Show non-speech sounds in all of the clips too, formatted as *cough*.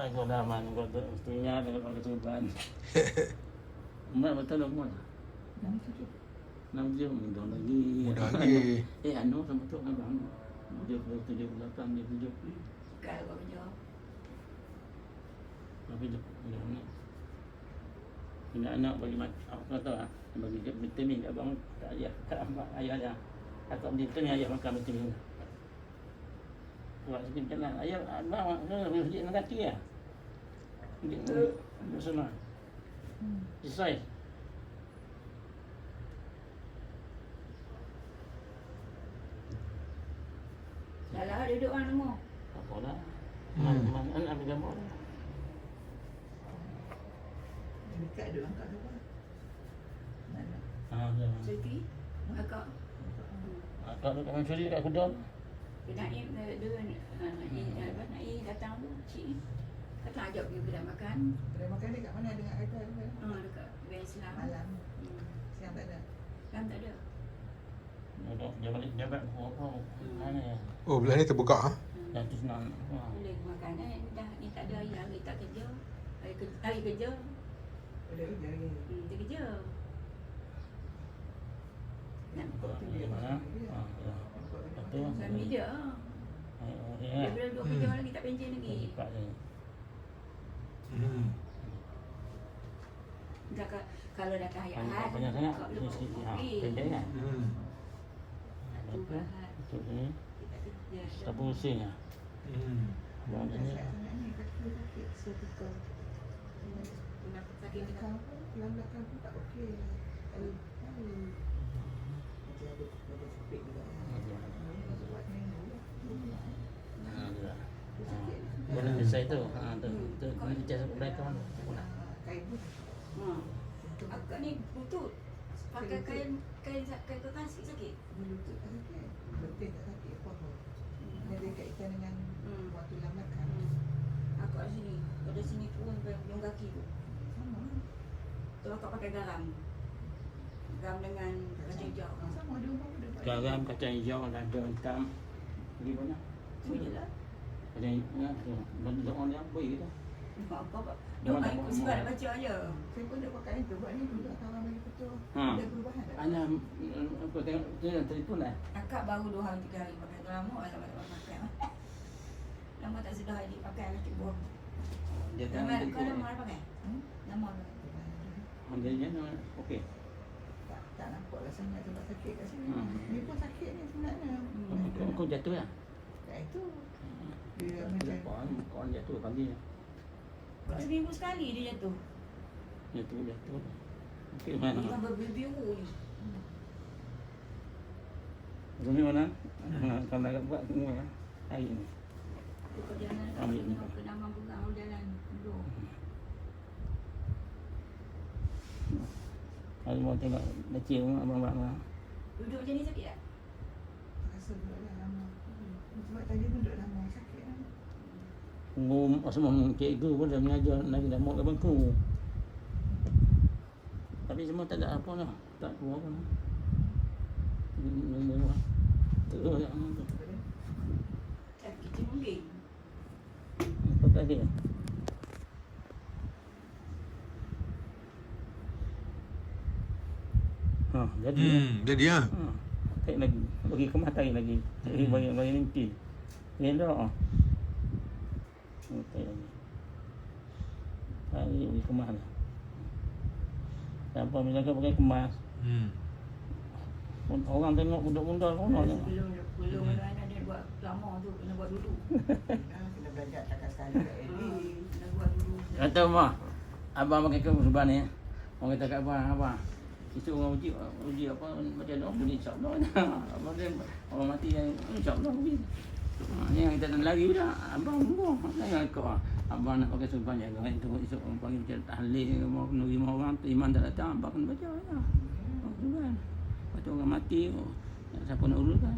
lagi dah man kau tu mestinya dengan orang kesulitan. Umur *laughs* betul umur. Enam tujuh. Enam jam muda lagi. Muda *laughs* lagi. Eh anu sama tu kan bang. Dia puluh tujuh puluh lapan dia tujuh. Kalau kau kerja. Tapi dia dia anak. Punya anak bagi mat apa kata ah bagi dia vitamin abang tak ayah tak ayah dia. Atau dia tanya ayah makan vitamin. Buat sikit jalan. Ayah abang nak masjid nak kaki ya. Dia dia sana. Selesai. Dah lah duduk orang semua. Apa dah? Hmm. Man, man, anak ambil gambar. Dekat ada angkat? Mana? Ah, dia. Siti. Kakak. Ah, Kalau kau curi kat kudang, Dia Naim dia dia ah, Naim apa Naim datang tu cik. Kata ajak pergi kedai makan. Kedai makan dia kat mana dengan kereta tu? Ah dekat Ben Islam. Malam. Hmm. Siang tak ada. Kan tak ada. duduk dia balik dia balik apa apa. Mana ya? Oh, belah ni terbuka ah. Hmm. Dah tu senang. Wah. Boleh makan eh dah ni tak ada hari hari tak kerja. Hari kerja, hari kerja. Kerja lagi. Hmm, dia kerja. Nak Buka di mana? Ah, ya. Betul. suami dia. Oh, Dia ya. belum dua kerja lagi tak pension lagi. Hmm. Dah ka- kalau datang hari Banyak Ahad. banyak sangat. Ini. Ha, pendek kan? Hmm. Apa? Betul ni. Tak pusing ah. Hmm. Abang Tak ni. sihat sangat ni. Kaki sakit. Pun, tulang belakang pun tak okey. Boleh selesai tu. Ha, tu. Tu ni dia mereka mana? Kain. Ha. Akak ni lutut. Pakai kain kain kain kekan sikit sakit. Lutut sakit. Betis tak sakit. Apa. Dia ada kaitan dengan Hmm. tulang belakang. Hmm. Akak kat sini. Pada sini turun ke ujung kaki tu. Sama. Tu akak pakai garam. Garam dengan kacang hijau. Ha. Sama ada umur ada buat. Garam, kacang hijau, lada hitam. Pergi mana? Tu je lah. Kacang hijau. tu. Bentuk orang yang apa gitu. Apa apa. Dok Mana ikut mau- sebab nak mau- baca aja. Saya pun dah pakai itu. Buat ni dulu tak tahu bagi betul. Ha. Ada perubahan tak? Ana apa tengok dia telefon lah. Akak baru dua hari tiga hari pakai tu lama lah lama tak pakai. Lama tak sedar hari pakai lah cuba. Dia Lama kan kau telefon. lama dah pakai? Hmm? Lama dah. Dia dia okey. Tak, tak nampak lah sangat sebab sakit kat sini. Hmm. Ni pun sakit ni sebenarnya. Hmm. Kau, kau jatuh ya? Tak itu. Dia macam Kau kau jatuh pagi. Seminggu sekali dia jatuh. Jatuh jatuh. Okey Dia mana? kan berbiru ni. Rumi mana? Ha, Kau nak buat semua ya. Hari ni. Tu perjalanan kat Ambil ni. tengok ke nama pegang jalan. Duduk. Hari mau tengok kecil abang-abang. Duduk macam ni sakit tak? rasa duduk dah lama. Sebab tadi pun duduk lama sakit kan. Ngum semua cikgu pun dah mengajar lagi dah mau ke bangku. Tapi semua tak ada apa lah. Tak keluar pun. Lah. Terus tu. Sakit je mungkin. Apa tadi? Ha, jadi. Hmm, jadi ah. Ha. Tarik lagi. Bagi kemas tarik lagi. Tarik Hmm. bagi bagi nanti. Elok ah. Oh, tarik lagi. Tarik bagi kemas lah. Siapa bila kau pakai kemas, Hmm. orang tengok budak-budak pun orang tengok. Belum belum dia buat lama tu kena buat dulu. *laughs* Ah, Kena belajar takkan sekali kat Ha, edit. Kena buat dulu. Kata mah, abang pakai kau sebab ni. Orang kata kat abang, abang. Itu orang uji, uji apa macam mana boleh insyaAllah. *laughs* Abang dia, orang mati yang insyaAllah boleh. Ha, ni yang kita nak lari dah. Abang buang. Jangan kau. Abang nak pakai sumpah jaga. Itu esok orang panggil macam tahlil ke mau kena lima orang tu iman tak datang. Abang kena baca ya. Oh, tu kan. Lepas tu orang mati. Oh, siapa nak uruskan.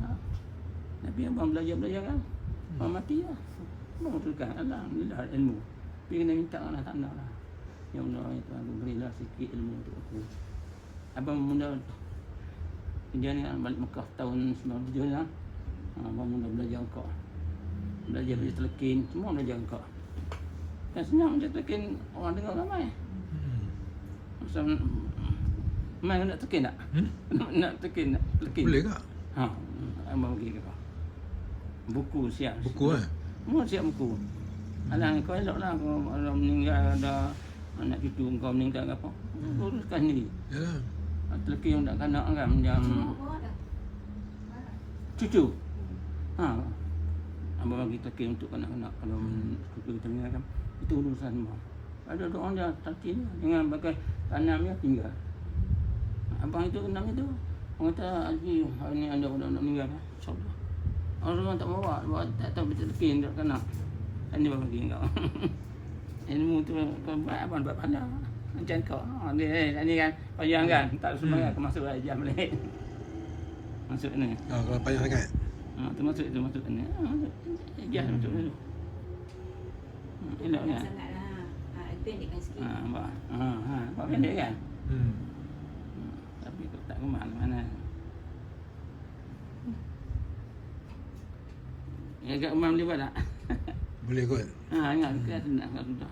Tapi abang belajar-belajar kan. Orang mati lah. Abang uruskan. Alhamdulillah ilmu. Tapi kena minta lah tak nak lah. Ya Allah ya Tuhan aku berilah sikit ilmu untuk aku. Abang mula kerja ni kan, balik Mekah tahun 97 lah. Ha, abang mula belajar engkau. Belajar belajar telekin, semua belajar engkau. Kan senang je tekin orang dengar ramai. Hmm. Macam Mai nak tekin tak? Hmm? *laughs* Nak, nak tekin tak? Tekin. Boleh tak? Ha, abang bagi kau. Buku siap. Buku eh? Mau siap buku. Alah kau elok lah kau meninggal ada anak cucu kau meninggal ke apa. Uruskan sendiri. Yalah. Teleki yang tak kanak kan macam bawa dah. cucu. Ha. Abang bagi teleki untuk kanak-kanak kalau cucu kita meninggal kan. Itu urusan abang. Ada orang dah tati dengan pakai tanamnya tinggal. Abang itu enam itu. Orang kata Haji hari ni ada orang nak meninggal kan. InsyaAllah. Orang tak bawa, bawa tak tahu betul teleki tak kanak. Ini bang bagi kau. *laughs* Ilmu tu kau buat apa buat pandang. Macam kau. Ha, ni, ni kan payang kan. Tak semua hmm. masuk jam balik. Masuk ni. Oh, kalau panjang sangat. Ha, tu masuk tu masuk ni. Ha, masuk. Jas masuk. Ha, elok kan. Sangatlah. Ha, pendekkan sikit. Ha, nampak. Ha, ha, nampak pendek kan. Hmm. Hmm, Tapi kau tak ke mana-mana. Ya, kat rumah boleh buat tak? Boleh kot. ha, ingat ke senang kat sudah.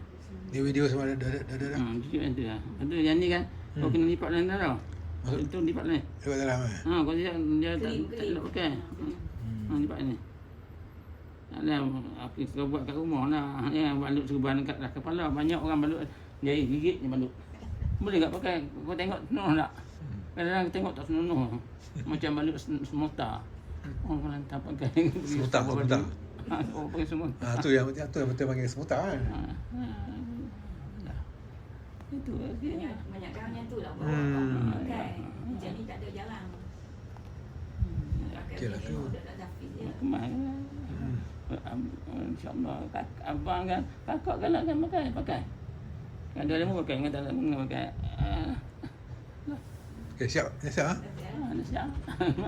Ni video semua dah dah dah dah. dah. Ha, cucuk yang tu lah. Itu yang ni kan, kau Hmm. kena lipat lain dah tau. Maksud- Itu lipat lain. Lewat dalam eh. Ha, kau dia, dia tak, tak nak pakai. Hmm. Ha, lipat ni. Alah, aku kau buat kat rumah lah. Ya, balut serban kat dah kepala. Banyak orang balut. Dia gigit je balut. Boleh tak pakai? Kau tengok senonoh tak? Kadang-kadang aku tengok tak senonoh. Macam balut semota. *laughs* Orang kalau tak pakai. Semuta, semuta. Ha, orang pakai semua. Ah tu yang tu yang betul panggil semuta kan. Ha, ha, dah. Itu okay. Banyak, banyak kawan yang tu lah. Hmm. Ni tak ada jalan. Pakai Okey lah tu. dah je. Kemana? Hmm. InsyaAllah abang kan kakak galak kan pakai pakai. Kan ada lemu pakai dengan tak ada lemu pakai. Ah, Okay, siap. Ya, siap ah. Tapi, ah, dah siap. *laughs*